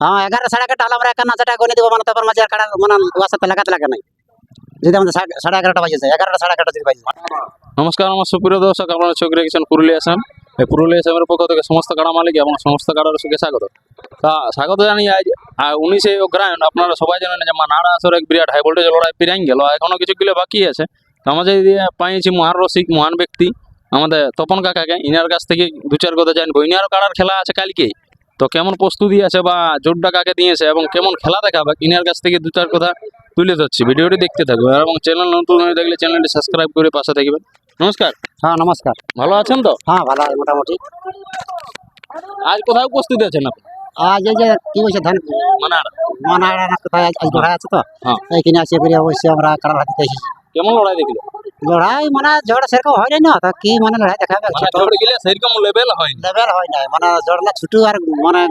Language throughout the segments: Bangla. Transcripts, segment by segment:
হ্যাঁ এগারো সাড়ে এগারোটা হলে আমরা একান্ন হাজার গনে দিব মানে তারপর মাঝে কাটা মানে ওর সাথে লাগাতে লাগে নাই। যদি আমাদের সাড়ে- এগারোটা বাজেছে এগারোটা সাড়ে এগারোটা যদি বাজে নমস্কার, আমার সুপ্রিয় দর্শক, আপনারা চোখ রেখেছেন পুরুলিয়া আসাম এই পুরুলিয়া আসামের পক্ষ থেকে সমস্ত কাড়া মালিক এবং সমস্ত কাড়ার সুখে স্বাগত। তা স্বাগত জানি আজ উনিশে অগ্রায়ণ আপনারা সবাই জানেন যে মানাড়া আসর এক বিরাট হাই ভোল্টেজ লড়াই পিরাই গেল এখনও কিছু গুলো বাকি আছে। আমাদের পাইছি মহান রসিক, মহান ব্যক্তি, আমাদের তপন কাকাকে। ইনার কাছ থেকে দু চার কথা জানব। ইনারও কাড়ার খেলা আছে কালকেই তো কেমন প্রস্তুতি আছে বা জোরটা কাকে দিয়েছে এবং কেমন খেলা দেখাবে? ইনার কাছ থেকে দু চার কথা তুলে ধরছি। ভিডিওটি দেখতে থাকবে এবং চ্যানেল নতুন হয়ে থাকলে চ্যানেলটি সাবস্ক্রাইব করে পাশে থাকবেন। নমস্কার। হ্যাঁ নমস্কার। ভালো আছেন তো? হ্যাঁ ভালো আছে মোটামুটি। আজ কোথায় উপস্থিত আছেন আপনি? আজ এই যে কি বলছে ধান মানাড়া। মানাড়া কোথায় আজ লড়াই আছে তো। হ্যাঁ। এইখানে আসে করে অবশ্যই আমরা এসেছি। কেমন লড়াই দেখলে লড়াই মানে ঝড় সেরকম হয় নাই না তো কি মানে লড়াই দেখাবে? মানে ঝড় গেলে সেরকম লেভেল হয়নি লেভেল হয় নাই মানে জড়লা ছুটু আর মানে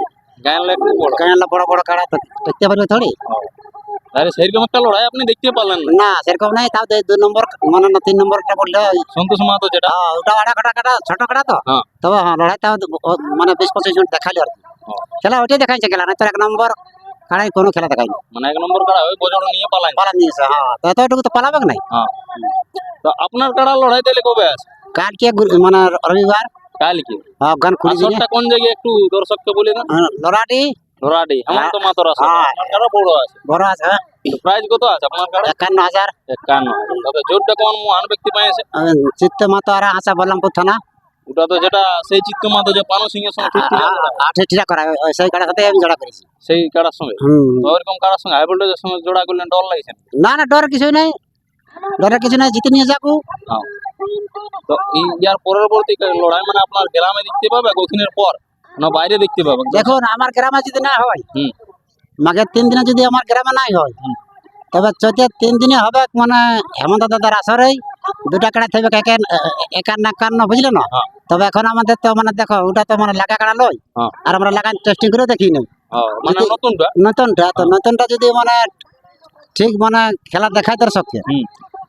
গায়ের লেগ বড়। কাঁড়লা বড় বড় কাড়া তো দেখতে পারবে থোড়ি? আরে সেরকম একটা লড়াই আপনি দেখতে পারলেন না। সেরকম নাই তাও দুই নম্বর মানে না তিন নম্বর নম্বরটা বললে সন্তোষ মাহাতো যেটা। হ্যাঁ ওটা আড়া কাটা কাটা ছোট কাটা তো। হ্যাঁ। তবে হ্যাঁ লড়াই তাও মানে বিশ পঁচিশ মিনিট দেখালি আর খেলা ওইটাই দেখাইছে খেলা না তোর এক নম্বর কাড়াই কোনো খেলা দেখায়নি মানে এক নম্বর কাড়া ওই বজর নিয়ে পালাইন। পালা নিয়েছে হ্যাঁ তো এতটুকু তো পালাবে নাই? হ্যাঁ। তো আপনার কাড়া লড়াই তাহলে কবে আছে? কালকে মানে রবিবার। কালকে? হ্যাঁ, গান খুলি দিনে কোন জায়গায় একটু দর্শককে বলে দেন? হ্যাঁ, লড়াটি ধরাডি হেমন্ত মাতর আসর হ্যাঁ। আপনার কাড়া বড় আছে? বড় আছে হ্যাঁ, প্রাইস কত আছে আপনার কাড়া একান্ন হাজার। একান্ন তাতে জোরটা কোন মহান ব্যক্তি পাইছে? চিত্ত মাতো আর আসা বললামপুর থানা। ওটা তো যেটা সেই চিত্ত মাতো যে পানু সিং এর সঙ্গে ঠিক ঠিক আঠে ঠিকা করা সেই সাথে আমি জোড়া করেছি। সেই কাড়ার সঙ্গে? তো কাড়ার সঙ্গে হাই ভোল্টেজের সঙ্গে জোড়া করলেন ডর লাগছে? না? না ডর কিছু নাই। ডরের কিছু নাই জিতে নিয়ে যাব হ্যাঁ। তো ইয়ার পরবর্তী লড়াই মানে আপনার গ্রামে দেখতে পাবে ওখানের পর না বাইরে দেখতে পাবে দেখুন আমার গ্রামে যদি না হয়। মাঘের তিন দিনে যদি আমার গ্রামে নাই হয় তবে চৈতের তিন দিনে হবে মানে হেমন্ত দাদার আসরেই দুটা কাড়া থাকবে একে- একান্ন একান্ন বুঝলে না হ্যাঁ। তবে এখন আমাদের তো মানে দেখো ওটা তো মানে লাগা কাড়া লই হ্যাঁ। আর আমরা লাগান টেস্টিং করে দেখি নেই মানে নতুনটা নতুনটা তো নতুনটা যদি মানে ঠিক মানে খেলা দেখায় দর্শককে।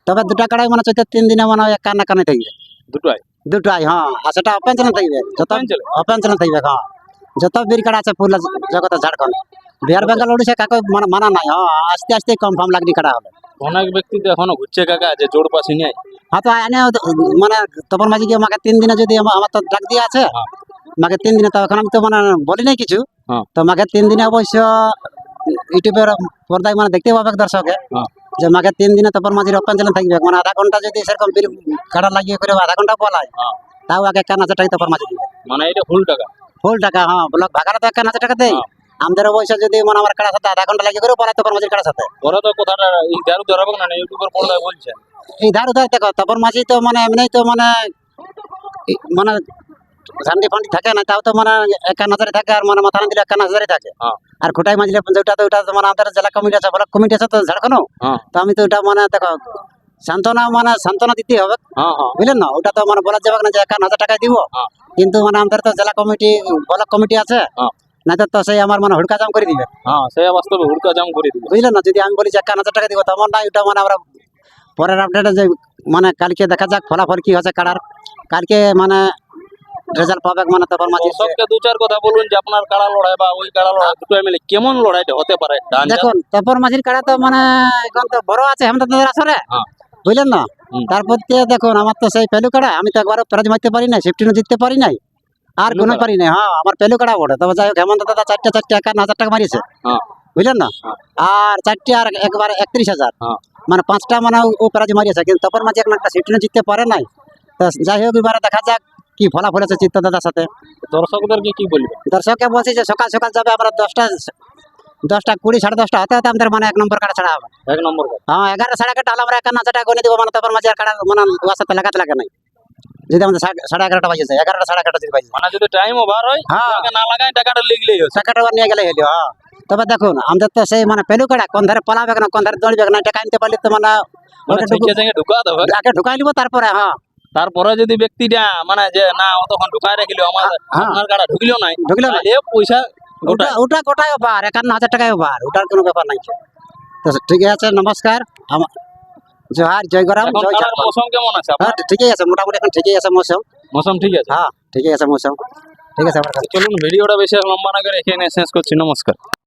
তবে দুটা কাড়াই মানে চৈতের তিন দিনে মানে একান্ন একান্ন থাকবে। দুটাই? দুটাই হ্যাঁ। আর সেটা ওপেন চ্যানেল থাকবে। যত channel? থাকবে হ্যাঁ। যত বীর কাড়া আছে পুরুলিয়া জগতে ঝাড়খণ্ড। বিহার বেঙ্গল উড়িষ্যা কাকে মানে মানা নাই হ্যাঁ। আস্তে আস্তে কনফার্ম লাগনি কাটা হবে। অনেক ব্যক্তি তো এখনও ঘুরছে কাকা যে জোর পাশে নেই। হ্যাঁ তো এনে মানে তপন মাঝি কি আমাকে তিন দিনে যদি আমার তো ডাক দিয়ে আছে হ্যাঁ। মাকে তিন দিনে তো এখন আমি তো মানে বলি নাই কিছু। হ্যাঁ। তো মাকে তিন দিনে অবশ্য ইউটিউবের পর্দায় মানে দেখতে পাবে দর্শকে। হ্যাঁ। যে মাকে তিন দিনে তপন মাঝে চ্যানেল থাকবে। মানে আধা ঘণ্টা যদি সেরকম বীর কাটা লাগিয়ে করে আধা ঘণ্টা বলায় হ্যাঁ। তাও আগে একান্ন হাজার টাকা তপন মাঝি দিবে। মানে এটা ফুল টাকা? ফুল টাকা হ্যাঁ ব্লক ভাগারে তো একান্ন হাজার টাকা দেয়। হ্যাঁ। আমাদের অবশ্য যদি মানে আমার কাটার সাথে আধা ঘণ্টা লাগিয়ে করে বলায় তপন মাঝে কাটার সাথে। ওরা তো কথাটা এই দারু ধরাবো না ইউটিউবের পর্দায় বলছেন এই ধার উধার দেখো তপন মাঝি তো মানে এমনি তো মানে মানে ঝান্ডি ফান্ডি থাকে না তাও তো মানে একান্ন হাজারে থাকে আর মানে মাথা দিলে একান্ন হাজারে থাকে। হ্যাঁ। আর খোটাই মাঝলে যেটা তো ওটা মানে আমাদের জেলা কমিটি আছে ব্লক কমিটি আছে তো ঝাড়খণ্ড? হ্যাঁ। তো আমি তো ওটা মানে দেখো সান্ত্বনা মানে সান্ত্বনা দিতে হবে। হ্যাঁ বুঝলেন না? ওটা তো মানে বলা যাবে না যে একান্ন হাজার টাকায় দিব। কিন্তু মানে আমাদের তো জেলা কমিটি ব্লক কমিটি আছে। না তো সেই আমার মানে হুড়কা জাম করে দিবে। হ্যাঁ সে বাস্তবে হুড়কা জাম করে দিবে। বুঝলেন না? যদি আমি বলি যে একান্ন হাজার টাকা দিব তেমন না ওটা মানে আমরা পরের আপডেটে যে মানে কালকে দেখা যাক ফলাফল কি হচ্ছে কারার কালকে মানে রেজাল্ট পাবে মানে মাঝে দর্শককে দু চার কথা বলুন যে আপনার কাড়া লড়াই বা ওই কাড়া লড়াই দুটো মিলে কেমন লড়াইটা হতে পারে? দেখুন মাঝির কাড়া তো মানে এখন তো বড় আছে আসরে হ্যাঁ। বুঝলেন না? তারপর দেখুন আমার তো সেই পেলু কাড়া আমি তো প্রাইজ মারতে পারি নাই ফিফটিনও জিততে পারি নাই। আর কোনো পারি নাই হ্যাঁ আমার পেলু কাড়া ওঠে তবে যাই হোক হেমন্ত দাদা চারটে চারটে একান্ন হাজার টাকা মারিয়েছে। হ্যাঁ। বুঝলেন না? হ্যাঁ। আর চারটে আর একবার একত্রিশ হাজার। মানে পাঁচটা মানে ও- প্রাইজ মারিয়েছে কিন্তু তপর মাঝি একটা ফিফটিনও জিততে পারে নাই। যাই হোক এবারে দেখা যাক কি ফলাফল আছে চিত্ত দাদার সাথে? দর্শকদেরকে কি বলবে দর্শককে বলছি যে সকাল সকাল যাবে আমরা দশটা দশটা কুড়ি সাড়ে দশটা হতে হতে আমাদের মানে এক নম্বর কাটা ছাড়া হবে। এক নম্বর হ্যাঁ এগারো সাড়ে এগারোটা হলে আমরা একান্ন হাজার গনে দিব মানে তারপর মাঝে আর কাটা মানে ওর সাথে লাগাতে লাগে নাই। যদি আমাদের সাড়ে- এগারোটা বাজেছে এগারোটা সাড়ে এগারোটা যদি বাজে মানে যদি টাইম ওভার হয় হ্যাঁ। না লাগায় টাকাটা লিখলেই টাকাটা নিয়ে গেলে হলো হ্যাঁ। তবে দেখুন আমাদের তো সেই মানে পেলু কাটা কোন ধারে পালাবে না কোন ধারে দৌড়বে না টাকা আনতে পারলে তো মানে মানে ঢুকু- দেবে আগে ঢুকাই নিব তারপরে হ্যাঁ। তারপরে যদি ব্যক্তিটা মানে যে না ও তখন ঢুকায় রাখিল আমার হ্যাঁ আপনার কাটা ঢুকলো নাই ঢুকলো না তাহলে পয়সা ওটা গোটা ওটা গোটাই বার একান্ন হাজার টাকায় বার ওটার কোনো ব্যাপার নাই তো। ঠিক আছে নমস্কার। আমার জোহার জয় গরাম এখন জয় কালার ঝাড়খণ্ড। মৌসুম কেমন আছে আপনার? হ্যাঁ ঠিকই আছে মোটামুটি এখন ঠিকই আছে মৌসুম। মৌসুম ঠিক আছে? হ্যাঁ ঠিকই আছে মৌসুম। ঠিক আছে আমার কাছে। চলুন ভিডিওটা বেশি আর লম্বা না করে এখানে শেষ করছি। নমস্কার।